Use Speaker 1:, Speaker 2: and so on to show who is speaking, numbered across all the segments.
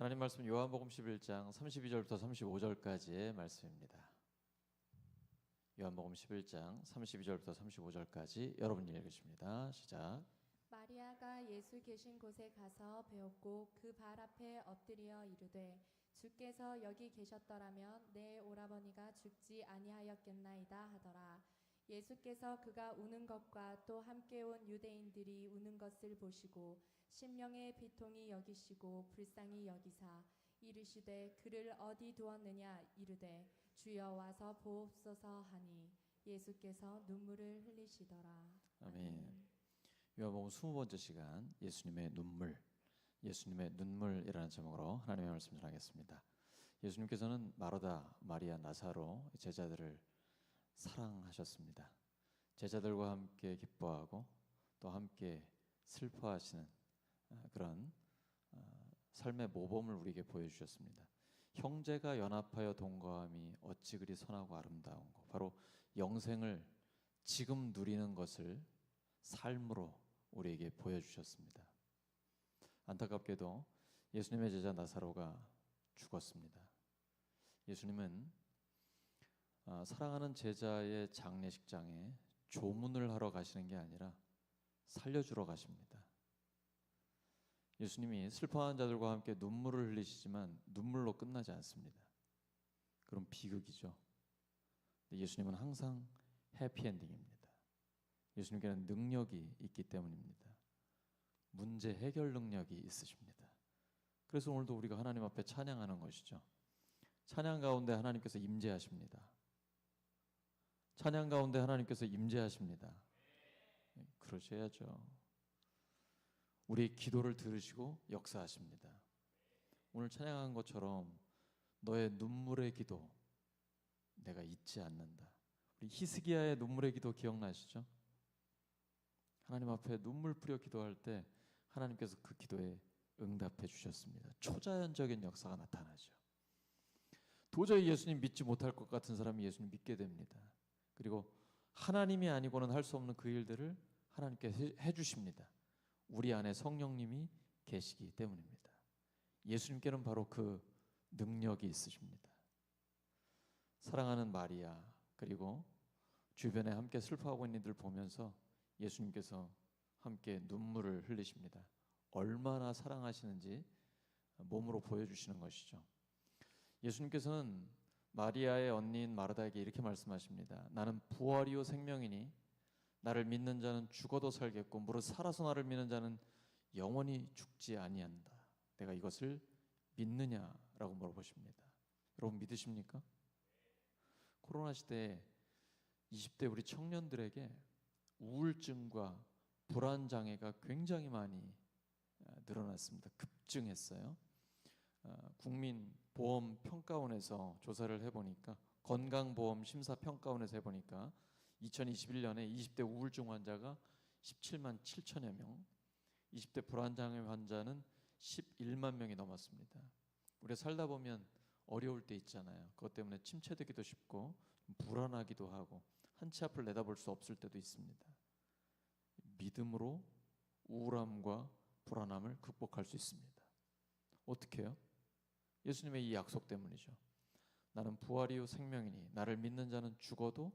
Speaker 1: 하나님 말씀 요한복음 11장 32절부터 35절까지의 말씀입니다. 요한복음 11장 32절부터 35절까지 여러분이 읽으십니다. 시작.
Speaker 2: 마리아가 예수 계신 곳에 가서 배웠고 그 발 앞에 엎드려 이르되 주께서 여기 계셨더라면 내 오라버니가 죽지 아니하였겠나이다 하더라. 예수께서 그가 우는 것과 또 함께 온 유대인들이 우는 것을 보시고 심령의 비통이 여기시고 불쌍히 여기사 이르시되 그를 어디 두었느냐 이르되 주여 와서 보옵소서 하니 예수께서 눈물을 흘리시더라.
Speaker 1: 아멘. 요한복음 20번째 시간 예수님의 눈물, 예수님의 눈물이라는 제목으로 하나님의 말씀 전하겠습니다. 예수님께서는 마르다, 마리아, 나사로 제자들을 사랑하셨습니다. 제자들과 함께 기뻐하고 또 함께 슬퍼하시는 아, 그런 아, 삶의 모범을 우리에게 보여주셨습니다. 형제가 연합하여 동거함이 어찌 그리 선하고 아름다운 거 바로 영생을 지금 누리는 것을 삶으로 우리에게 보여주셨습니다. 안타깝게도 예수님의 제자 나사로가 죽었습니다. 예수님은 아, 사랑하는 제자의 장례식장에 조문을 하러 가시는 게 아니라 살려주러 가십니다. 예수님이 슬퍼하는 자들과 함께 눈물을 흘리시지만 눈물로 끝나지 않습니다. 그럼 비극이죠. 예수님은 항상 해피엔딩입니다. 예수님께는 능력이 있기 때문입니다. 문제 해결 능력이 있으십니다. 그래서 오늘도 우리가 하나님 앞에 찬양하는 것이죠. 찬양 가운데 하나님께서 임재하십니다. 찬양 가운데 하나님께서 임재하십니다. 그러셔야죠. 우리 기도를 들으시고 역사하십니다. 오늘 찬양한 것처럼 너의 눈물의 기도 내가 잊지 않는다. 우리 히스기야의 눈물의 기도 기억나시죠? 하나님 앞에 눈물 뿌려 기도할 때 하나님께서 그 기도에 응답해 주셨습니다. 초자연적인 역사가 나타나죠. 도저히 예수님 믿지 못할 것 같은 사람이 예수님 믿게 됩니다. 그리고 하나님이 아니고는 할 수 없는 그 일들을 하나님께 해 주십니다. 우리 안에 성령님이 계시기 때문입니다. 예수님께는 바로 그 능력이 있으십니다. 사랑하는 마리아 그리고 주변에 함께 슬퍼하고 있는 이들 보면서 예수님께서 함께 눈물을 흘리십니다. 얼마나 사랑하시는지 몸으로 보여주시는 것이죠. 예수님께서는 마리아의 언니인 마르다에게 이렇게 말씀하십니다. 나는 부활이요 생명이니 나를 믿는 자는 죽어도 살겠고 무릇 살아서 나를 믿는 자는 영원히 죽지 아니한다. 내가 이것을 믿느냐라고 물어보십니다. 여러분 믿으십니까? 코로나 시대에 20대 우리 청년들에게 우울증과 불안 장애가 굉장히 많이 아, 늘어났습니다. 급증했어요. 아, 국민 보험 평가원에서 조사를 해보니까 건강보험 심사 평가원에서 해보니까 2021년에 20대 우울증 환자가 17만 7천여 명, 20대 불안장애 환자는 11만 명이 넘었습니다. 우리 살다 보면 어려울 때 있잖아요. 그것 때문에 침체되기도 쉽고 불안하기도 하고 한 치 앞을 내다볼 수 없을 때도 있습니다. 믿음으로 우울함과 불안함을 극복할 수 있습니다. 어떻게 해요? 예수님의 이 약속 때문이죠. 나는 부활이요 생명이니 나를 믿는 자는 죽어도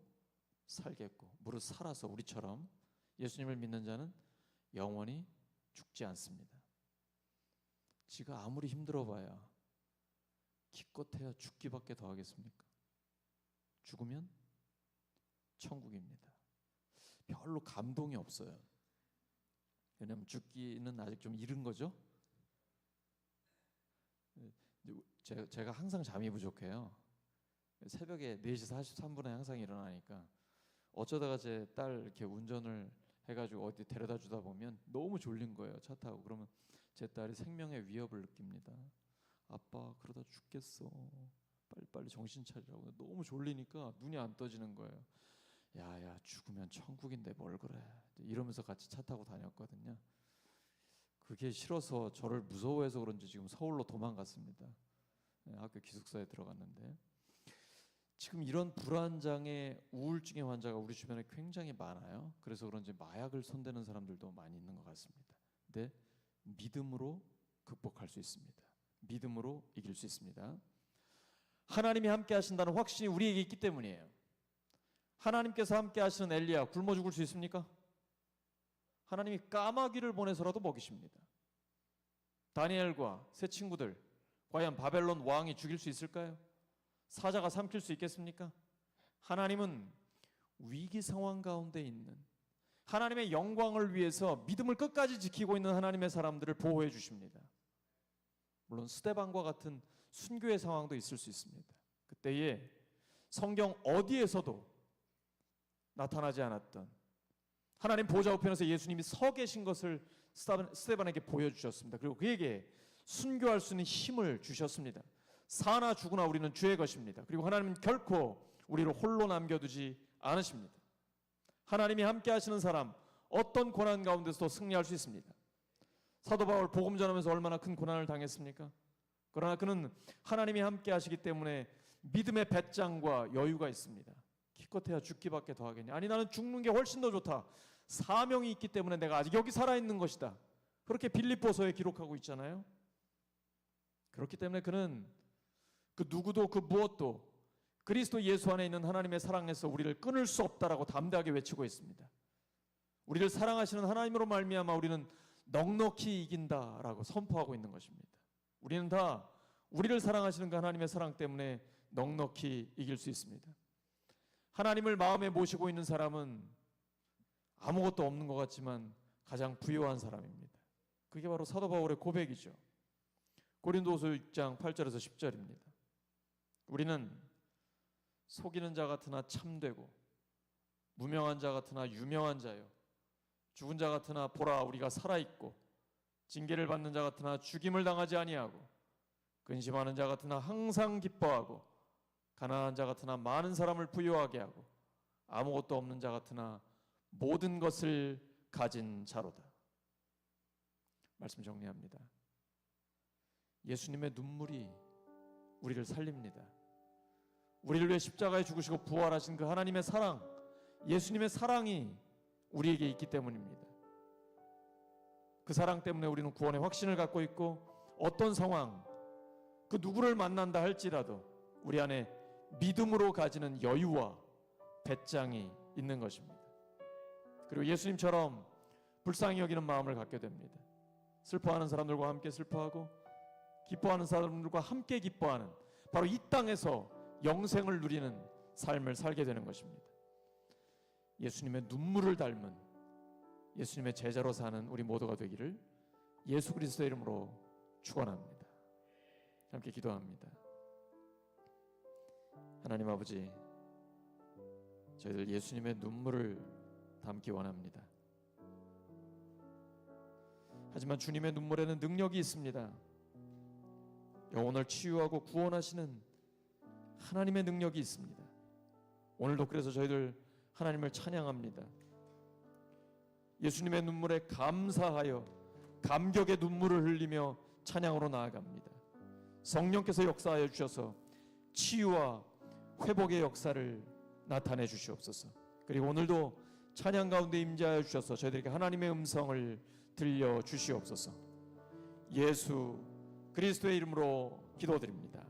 Speaker 1: 살겠고 무릇 살아서 우리처럼 예수님을 믿는 자는 영원히 죽지 않습니다. 지가 아무리 힘들어 봐야 기껏해야 죽기밖에 더 하겠습니까? 죽으면 천국입니다. 별로 감동이 없어요. 왜냐하면 죽기는 아직 좀 이른 거죠. 제가, 제가 항상 잠이 부족해요. 새벽에 4시 43분에 항상 일어나니까 어쩌다가 제 딸 이렇게 운전을 해가지고 어디 데려다 주다 보면 너무 졸린 거예요. 차 타고. 그러면 제 딸이 생명의 위협을 느낍니다. 아빠 그러다 죽겠어. 빨리빨리 정신 차리라고. 너무 졸리니까 눈이 안 떠지는 거예요. 야야 죽으면 천국인데 뭘 그래. 이러면서 같이 차 타고 다녔거든요. 그게 싫어서 저를 무서워해서 그런지 지금 서울로 도망갔습니다. 네, 학교 기숙사에 들어갔는데 지금 이런 불안 장애, 우울증의 환자가 우리 주변에 굉장히 많아요. 그래서 그런지 마약을 손대는 사람들도 많이 있는 것 같습니다. 근데 믿음으로 극복할 수 있습니다. 믿음으로 이길 수 있습니다. 하나님이 함께 하신다는 확신이 우리에게 있기 때문이에요. 하나님께서 함께 하시는 엘리야 굶어 죽을 수 있습니까? 하나님이 까마귀를 보내서라도 먹이십니다. 다니엘과 세 친구들 과연 바벨론 왕이 죽일 수 있을까요? 사자가 삼킬 수 있겠습니까? 하나님은 위기 상황 가운데 있는 하나님의 영광을 위해서 믿음을 끝까지 지키고 있는 하나님의 사람들을 보호해 주십니다. 물론 스테반과 같은 순교의 상황도 있을 수 있습니다. 그때에 성경 어디에서도 나타나지 않았던 하나님 보좌 우편에서 예수님이 서 계신 것을 스테반- 스테반에게 보여주셨습니다. 그리고 그에게 순교할 수 있는 힘을 주셨습니다. 사나 죽으나 우리는 주의 것입니다. 그리고 하나님은 결코 우리를 홀로 남겨두지 않으십니다. 하나님이 함께 하시는 사람 어떤 고난 가운데서도 승리할 수 있습니다. 사도 바울 복음 전하면서 얼마나 큰 고난을 당했습니까? 그러나 그는 하나님이 함께 하시기 때문에 믿음의 배짱과 여유가 있습니다. 기껏해야 죽기밖에 더 하겠냐? 아니 나는 죽는 게 훨씬 더 좋다. 사명이 있기 때문에 내가 아직 여기 살아 있는 것이다. 그렇게 빌립보서에 기록하고 있잖아요. 그렇기 때문에 그는 그 누구도 그 무엇도 그리스도 예수 안에 있는 하나님의 사랑에서 우리를 끊을 수 없다라고 담대하게 외치고 있습니다. 우리를 사랑하시는 하나님으로 말미암아 우리는 넉넉히 이긴다라고 선포하고 있는 것입니다. 우리는 다 우리를 사랑하시는 그 하나님의 사랑 때문에 넉넉히 이길 수 있습니다. 하나님을 마음에 모시고 있는 사람은 아무것도 없는 것 같지만 가장 부유한 사람입니다. 그게 바로 사도 바울의 고백이죠. 고린도서 6장 8절에서 10절입니다. 우리는 속이는 자 같으나 참되고 무명한 자 같으나 유명한 자요 죽은 자 같으나 보라 우리가 살아 있고 징계를 받는 자 같으나 죽임을 당하지 아니하고 근심하는 자 같으나 항상 기뻐하고 가난한 자 같으나 많은 사람을 부유하게 하고 아무것도 없는 자 같으나 모든 것을 가진 자로다. 말씀 정리합니다. 예수님의 눈물이 우리를 살립니다. 우리를 위해 십자가에 죽으시고 부활하신 그 하나님의 사랑, 예수님의 사랑이 우리에게 있기 때문입니다. 그 사랑 때문에 우리는 구원의 확신을 갖고 있고 어떤 상황, 그 누구를 만난다 할지라도 우리 안에 믿음으로 가지는 여유와 배짱이 있는 것입니다. 그리고 예수님처럼 불쌍히 여기는 마음을 갖게 됩니다. 슬퍼하는 사람들과 함께 슬퍼하고 기뻐하는 사람들과 함께 기뻐하는 바로 이 땅에서 영생을 누리는 삶을 살게 되는 것입니다. 예수님의 눈물을 닮은 예수님의 제자로 사는 우리 모두가 되기를 예수 그리스도의 이름으로 축원합니다. 함께 기도합니다. 하나님 아버지 저희들 예수님의 눈물을 담기 원합니다. 하지만 주님의 눈물에는 능력이 있습니다. 영혼을 치유하고 구원하시는 하나님의 능력이 있습니다. 오늘도 그래서 저희들 하나님을 찬양합니다. 예수님의 눈물에 감사하여 감격의 눈물을 흘리며 찬양으로 나아갑니다. 성령께서 역사하여 주셔서 치유와 회복의 역사를 나타내 주시옵소서. 그리고 오늘도 찬양 가운데 임재하여 주셔서 저희들에게 하나님의 음성을 들려 주시옵소서. 예수 그리스도의 이름으로 기도드립니다.